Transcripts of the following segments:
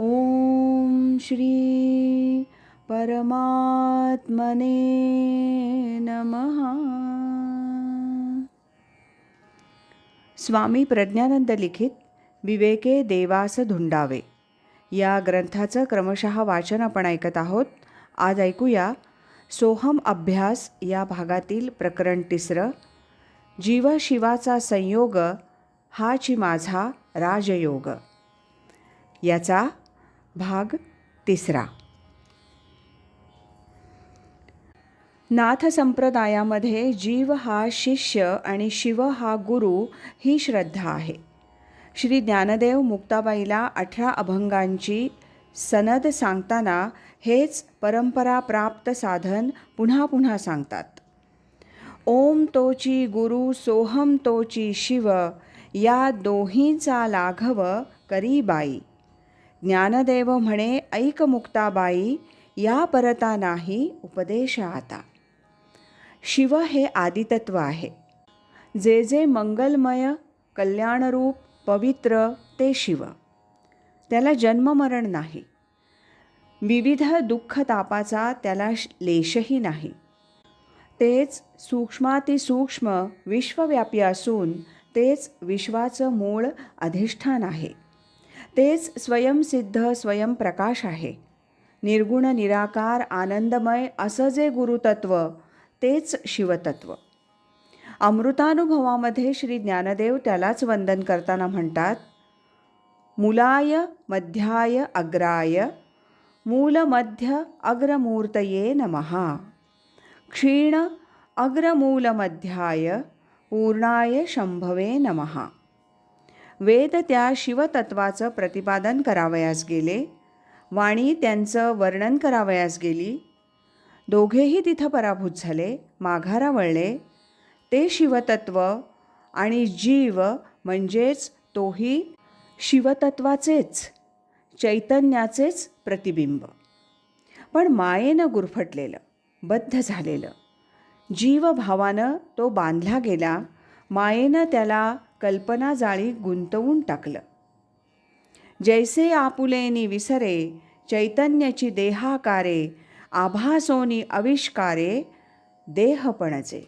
ॐ श्री परमात्मने नमः। स्वामी प्रज्ञानंद लिखित विवेके देवास धुंडावे या ग्रंथाचं क्रमशः वाचन आपण ऐकत आहोत. आज ऐकूया सोहम अभ्यास या भागातील प्रकरण तिसरं जीव शिवाचा संयोग हाची माझा राजयोग. याचा भाग तिसरा. नाथ संप्रदायामध्ये जीव हा शिष्य आणि शिव हा गुरु ही श्रद्धा आहे. श्री ज्ञानदेव मुक्ताबाईला अठरा अभंगांची सनद सांगताना हेच परंपरा प्राप्त साधन पुन्हा पुन्हा सांगतात. ओम तोची गुरु सोहम तोची शिव या दोहींचा लाघव करी बाई. ज्ञानदेव म्हणे ऐक मुक्ताबाई या परता नाही उपदेश आता. शिव हे आदितत्व आहे. जे जे मंगलमय कल्याणरूप पवित्र ते शिव. त्याला जन्ममरण नाही. विविध दुःख तापाचा त्याला लेशही नाही. तेच सूक्ष्मातिसूक्ष्म विश्वव्यापी असून तेच विश्वाचं मूळ अधिष्ठान आहे. तेच स्वयंसिद्ध स्वयंप्रकाश आहे. निर्गुण निराकार आनंदमय असं जे गुरुतत्व तेच शिवतत्व. अमृतानुभवामध्ये श्री ज्ञानदेव त्यालाच वंदन करताना म्हणतात मुलाय मध्याय अग्राय मूलमध्य अग्रमूर्तये नमहा क्षीण अग्रमूलमध्याय पूर्णाय शंभवे नमहा वेद त्या शिवतत्वाचं प्रतिपादन करावयास गेले. वाणी त्यांचं वर्णन करावयास गेली. दोघेही तिथं पराभूत झाले माघारा वळले. ते शिवतत्व आणि जीव म्हणजेच तोही शिवतत्वाचेच चैतन्याचेच प्रतिबिंब. पण मायेनं गुरफटलेलं बद्ध झालेलं. जीवभावानं तो बांधला गेला. मायेनं त्याला कल्पना जाळी गुंतवून टाकलं. जैसे आपुलेनी विसरे चैतन्याची देहाकारे आभासोनी आविष्कारे देहपणचे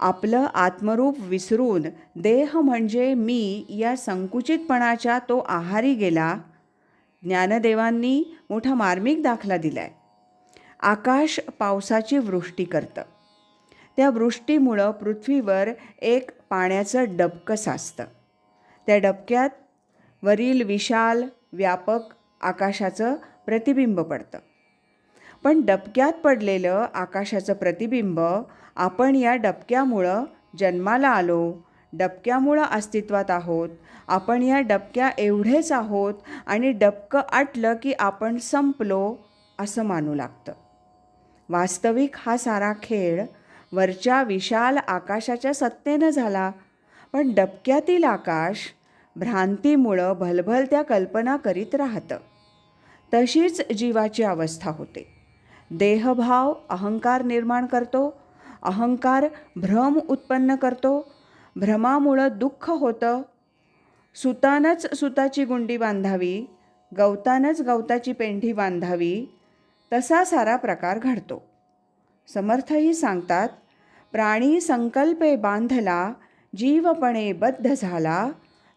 आपलं आत्मरूप विसरून देह म्हणजे मी या संकुचितपणाच्या तो आहारी गेला. ज्ञानदेवांनी मोठा मार्मिक दाखला दिलाय. आकाश पावसाची वृष्टी करतं. त्या वृष्टीमुळं पृथ्वीवर एक पाण्याचं डबकं साचतं. त्या डबक्यात वरील विशाल व्यापक आकाशाचं प्रतिबिंब पडतं. पण डबक्यात पडलेलं आकाशाचं प्रतिबिंब आपण या डबक्यामुळं जन्माला आलो डबक्यामुळं अस्तित्वात आहोत आपण या डबक्या एवढेच आहोत आणि डबकं आटलं की आपण संपलो असं मानू लागतं. वास्तविक हा सारा खेळ वरच्या विशाल आकाशाच्या सत्तेनं झाला. पण डबक्यातील आकाश भ्रांतीमुळं भलभल कल्पना करीत राहतं. तशीच जीवाची अवस्था होते. देहभाव अहंकार निर्माण करतो अहंकार भ्रम उत्पन्न करतो भ्रमामुळं दुःख होतं. सुतानंच सुताची गुंडी बांधावी गवतानंच गवताची पेंढी बांधावी तसा सारा प्रकार घडतो. समर्थही सांगतात प्राणी संकल्पे बांधला जीवपणे बद्ध झाला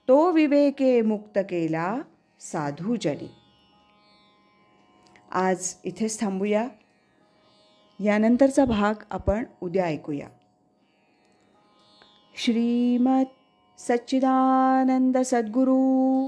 तो विवेके मुक्त केला साधूजनी आज इथेच थांबूया. यानंतरचा भाग आपण उद्या ऐकूया. श्रीमत सच्चिदानंद सद्गुरू